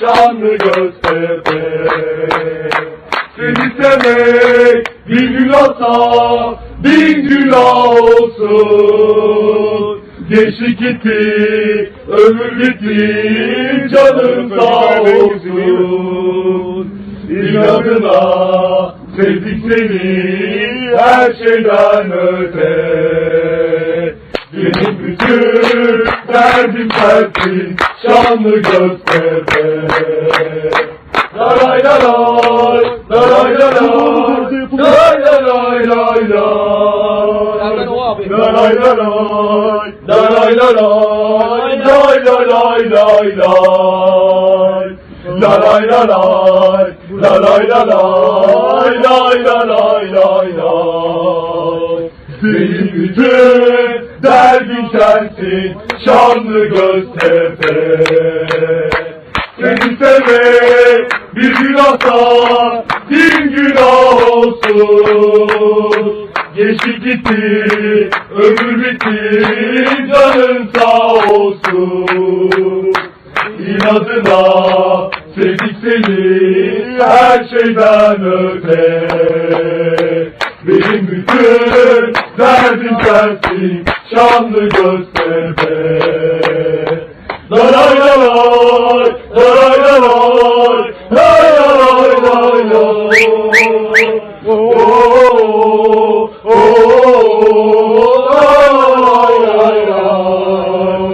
şanlı Göztepe. Seni sevmek bir günahsa bin günah olsun. Geçti gitti, ömür bitti, canım sağ olsun. İnadına sevdik seni her şeyden öte. Benim bütün derdim sensin, şanlı Göztepe. Laray, laray laray lay Nereden o abi? lay. Laray laray, laray laray, lay laray lay lay. Laray laray, laray laray, lay laray lay lay. Benim bütün sensin, şanlı Göztepe. Seni sevmek bir günahsa bin günah olsun. Geçti gitti, ömür bitti, canın sağ olsun. İnadına sevdik seni her şeyden öte. Benim bütün Gönül tersi şanlı Göztepe Daray daray, daray daray, daray daray daray Oh, oh, oh, oh.